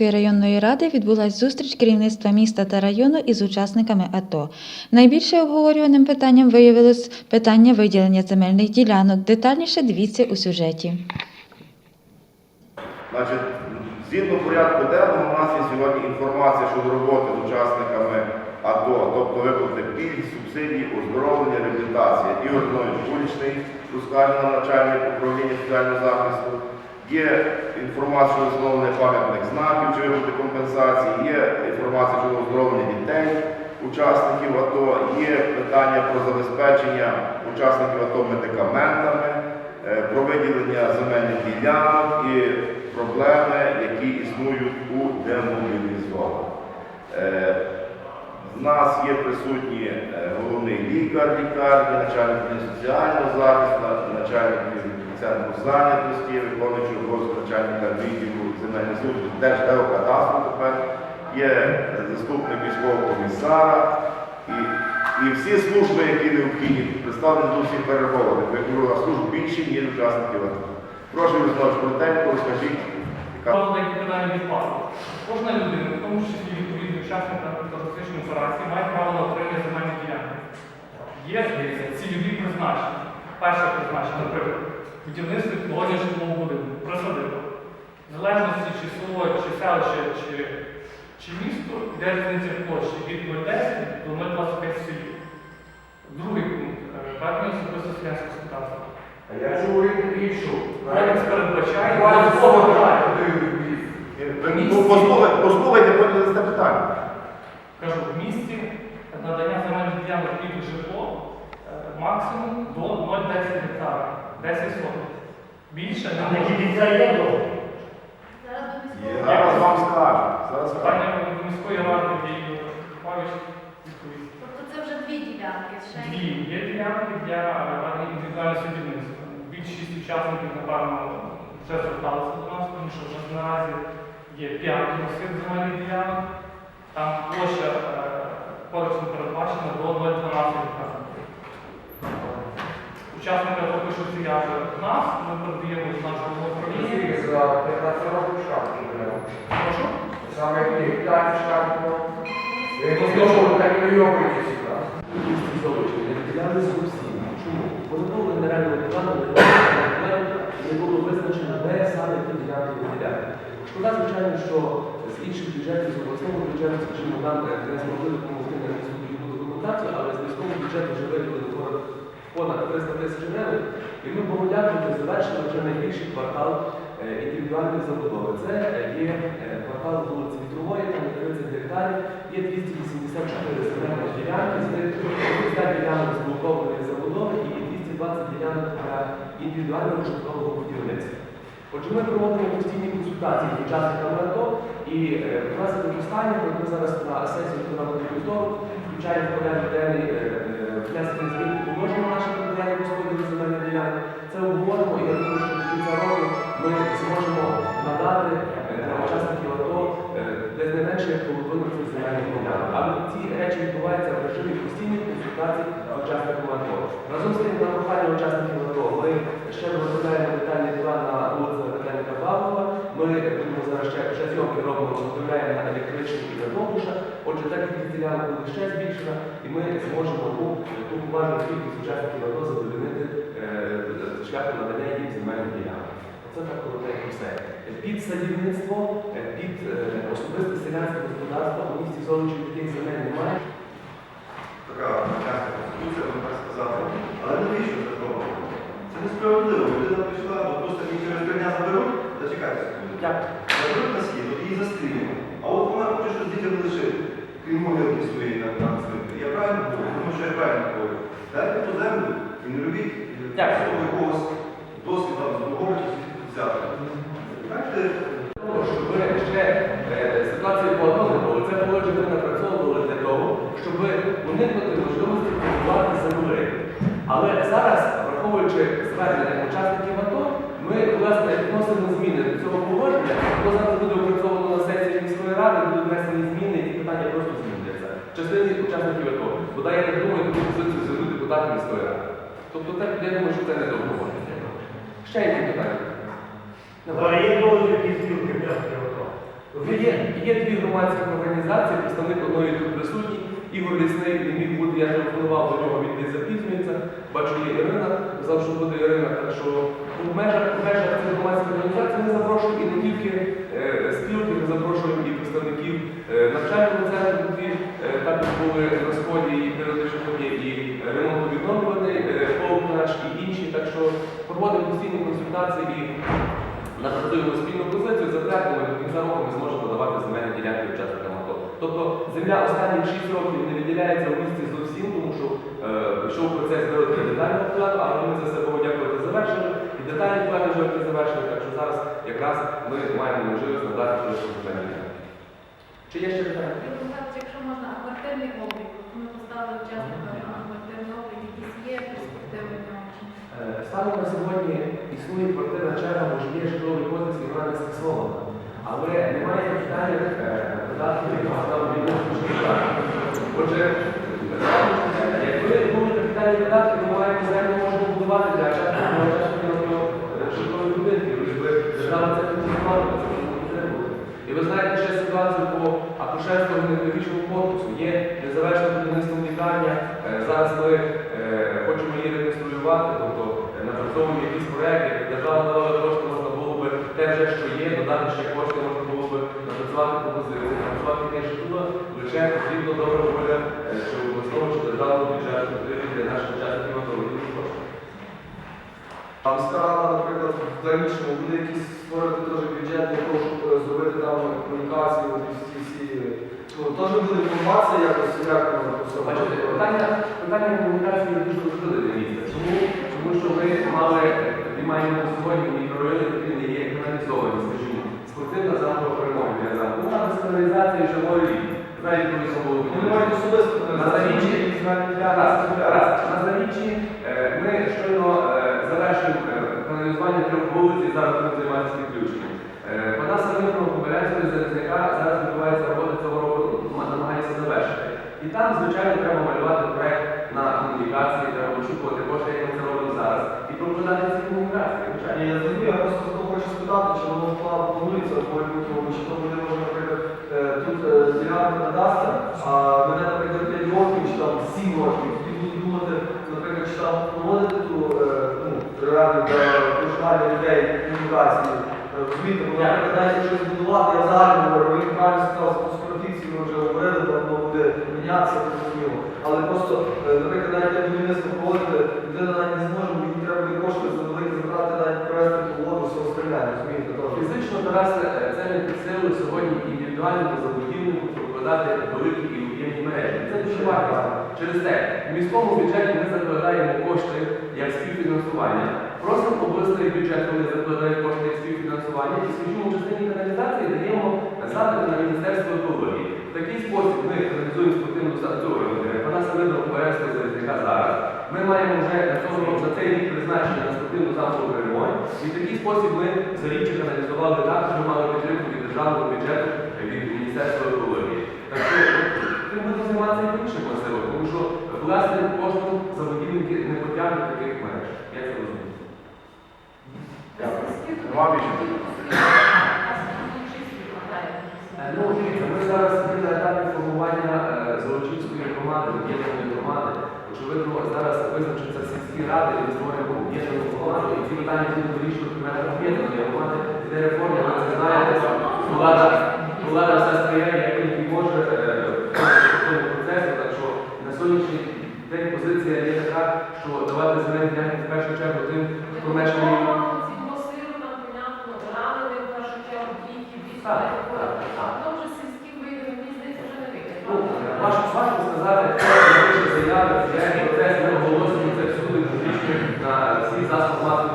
районної ради відбулася зустріч керівництва міста та району із учасниками АТО. Найбільше обговорюваним питанням виявилось питання виділення земельних ділянок. Детальніше дивіться у сюжеті. Значить, згідно порядку денного, у нас є сьогодні інформація щодо роботи з учасниками АТО, тобто виплати пільг, субсидій, оздоровлення, реабілітація. Ігор Зинович Вуличний, Рускаліна, начальник управління соціального захисту. Є інформація щодо встановлення пам'ятних знаків чи виплати компенсації, є інформація щодо оздоровлення дітей, учасників АТО, є питання про забезпечення учасників АТО медикаментами, е, про виділення земельних ділянок і проблеми, які існують у демобілізованих. В нас є присутні е, головний лікар лікарні, начальник соціального захисту, начальник центру зайнятості, виконуючий обов'язки начальника відділу земельної служби, теж геокадастру тепер, є заступник військового комісара і, і всі служби, які необхідні, представлені до всіх перерахованих. Я кажу, а служб більше, ніж учасників АТО. Прошу Руслан коротенько, розкажіть, Право деякі питання відпали. Кожна людина, в тому числі відповідний учасник антитерористичної операції, має право на отримання земельних ділянок. Є здається, цільові призначення. Перше призначення, наприклад, будівництво підводення житлового будинку, присадибу. В залежності чи село, чи селище, чи, чи місто, йде різниця в площі від 0,10 до 0,25 селі. Другий пункт. е, Ведення особисто селянського господарства. А я чую іншу. Кодекс передбачає послухайте, потім задасте питання. Кажу, в місті надання земельних ділянок під житло е, максимум до 0,10 гектара, 10 соток. Більше не може. Є, Зараз вам скажу. Зараз скажу. Питання до міської ради і Павіч відповість. Тобто це вже дві ділянки. Ще Дві є ділянки для е, індивідуального садівництва. Більшість учасників, напевно, вже зверталися до нас, тому що вже наразі є 5 масив земельних ділянок. Там площа е, передбачена до 0,12 гектарів. Учасника того, що стоять в нас, ми передаємо до нашого управління. За 15 років шапки беремо. Прошу. Саме як 5 шапки. Ви знову так не. Кількість залучення виділяли зовсім. Було генерального плану, не було визначено, де саме ті ділянки виділяти. Шкода, звичайно, що з інших бюджетів, з обласного бюджету, скажімо, нам не змогли допомогти на міську документацію, але з міського бюджету вже виділили понад- понад 300 тисяч гривень. І ми Богу завершили вже найбільший квартал е, індивідуальної забудови. Це є е, квартал вулиці Вітрової, там 30 гектарів, є 284 земельні ділянки, з них 50 ділянок з блокованої забудови і 220 ділянок індивідуального житлового будівництва. Отже, ми проводимо постійні консультації з учасниками АТО і е, власне останнє, от ми зараз на сесію виконавчого вівторок включаємо в порядок денний прохання учасників АТО, ми ще виготовляємо детальний план на вулиці Наталенка Павлова. Ми будемо зараз ще, ще зйомки робимо, виготовляємо на електричну і на Довбуша. Отже, так як ділянок буде ще збільшена, і ми зможемо ну, ту поважну кількість учасників АТО задовольнити е, шляхом надання їм земельних ділянок. Це так коротенько все. Під садівництво, е, під е, особисте селянське господарство у місті Золочі таких земель немає. така конституція, сказати. Але навіщо це робити? Це несправедливо. Людина прийшла, бо просто її через три дня заберуть, зачекайте? Заберуть на схід, от її застрілюють. А от вона хоче щось дітям лишити, крім могилки своєї на цвинтарі. Я правильно говорю? Тому що я правильно говорю. Дайте ту землю і не робіть з якогось досвіду з другого чи взяти. Щоб ще е, ситуації по одному було, це положення ми напрацьовували для того, щоб уникнути можливості купувати землі. Але зараз, враховуючи звернення учасників АТО, ми власне вносимо зміни до цього положення, то зараз буде опрацьовано на сесії міської ради, будуть внесені зміни, і питання просто зміняться. Частині учасників АТО. Бодай я не думаю, таку позицію звернуть депутати міської ради. Тобто так, я думаю, що це не до обговорення. Ще які питання? Є спілки м'ясо. Є, є дві громадські організації, представник одної тут присутній, Ігор Лісний не міг бути, я телефонував до нього, він десь запізнюється. Бачу, є Ірина, казав, що буде Ірина. Так що ну, в межах, межах цих громадських організацій ми запрошуємо і не тільки е, спілки, ми запрошуємо і представників е, навчального центру, які е, також були на сході і періодично там і ремонтно відновлюваний е, полк наш і інші. Так що проводимо постійні консультації і напрацюємо спільну позицію, затвердимо і до кінця року ми зможемо давати земельні ділянки учасникам. Тобто земля останніх 6 років не виділяється в місті зовсім, тому що е, йшов процес виробки детального плану, але ми це все Богу дякувати завершили. І детальні плани вже які завершили, так що зараз якраз ми маємо можливість надати земельні ділянки. Чи є ще питання? Якщо можна, а квартирний облік, ми поставили учасника на квартирний облік, якісь є перспективи? Е, Станом на сьогодні існує квартирна черга, бо ж є житловий кодекс і вона не скасована. Але немає питання е, додатків, які там. Отже, е, якби були капітальні видатки, то маємо землю можна будувати для частного частного житлових будинків, якби держава це фінансувала, це не було. І ви знаєте ще ситуацію по акушерству гінекологічному корпусу. Є незавершена будівництво лікарня. Е, Зараз ми е, хочемо її реконструювати, тобто е, напрацьовуємо якісь проекти, держава давала додати ще кошти, можна було би напрацювати пропозиції, напрацювати тут лише потрібно добре воля, е, що обласного чи державного бюджету потрібно для наших учасників автомобільних коштів. А міська наприклад, в дальнішому буде якісь створити теж бюджет для того, щоб е, зробити там комунікацію, всі всі. Ну, теж буде інформація якось, як. Бачите, питання, питання комунікації дуже важливе. Чому? Тому що ми мали, і маємо сьогодні мікрорайони, які не є каналізовані, скажімо. Спортивна замкова перемога для замку. Ну, там з каналізації живої рівні. Знаєте, коли було? Вони мають особисто На заріччі, на заріччі е, ми щойно е, завершуємо е, каналізування трьох вулиць і зараз будемо займатися підключенням. Е, Панаса Мирного Кобилянського залізника зараз відбувається робота цього року, намагається завершити. І там, звичайно, треба малювати проект на комунікації, треба очікувати кошти, як ми це робимо зараз, і прокладати ці комунікації, звичайно. Ні, я зрозумів, я просто того хочу спитати, чи воно план планується в чи то буде, може, наприклад, е, тут е, ділянка надасться, а мене, наприклад, 5 років, чи там 7 років, тоді буду думати, наприклад, чи там проводити ту е, ну, для проживання людей комунікації. Розумієте, бо, наприклад, навіть якщо збудувати, я взагалі говорю, ви правильно сказали, з скоротівці ми вже говорили, воно буде мінятися, зрозуміло. Але просто, наприклад, навіть будівництво проводити, людина навіть не зможе, бо їй треба буде кошти за великі затрати, навіть провести ту воду, все остальне, розумієте, теж. Фізично Тарасе, е, це не під силу сьогодні індивідуальному забудівнику прокладати великі і об'ємні мережі. Це дуже вартісно. Через те, в міському бюджеті ми закладаємо кошти як співфінансування. Просимо обласний бюджет, коли закладають кошти як співфінансування, і скажімо, частині каналізації даємо запити на Міністерство екології. В такий спосіб ми реалізуємо спортивну структуру. Вона самидно Березького залізника зараз. Ми маємо вже на цей рік призначення на спортивну замкову ремонт. І в такий спосіб ми за річчя каналізували так, що мали підтримку від державного бюджету від Міністерства екології. Так що тим буде займатися і іншим можливо, тому що власне коштом забудівники не таких мереж. Я це розумію. Дякую. Нема? Е, Ну, дивіться, ми зараз є на етапі формування е, Золочівської громади, об'єднаної громади. Очевидно, зараз визначаться сільські ради і ми створюємо об'єднану громаду, і ці питання будуть вирішувати в об'єднаної громади, де реформа, ви це знаєте, влада, влада все сприяє, як тільки може е, в цьому процесу. Так що на сьогоднішній день позиція є що давати ділянки в першу чергу тим, хто мешкає. Так, так, важко, сказати, хто напише заяви, я процес не оголошую це всюди публічно на всіх засобах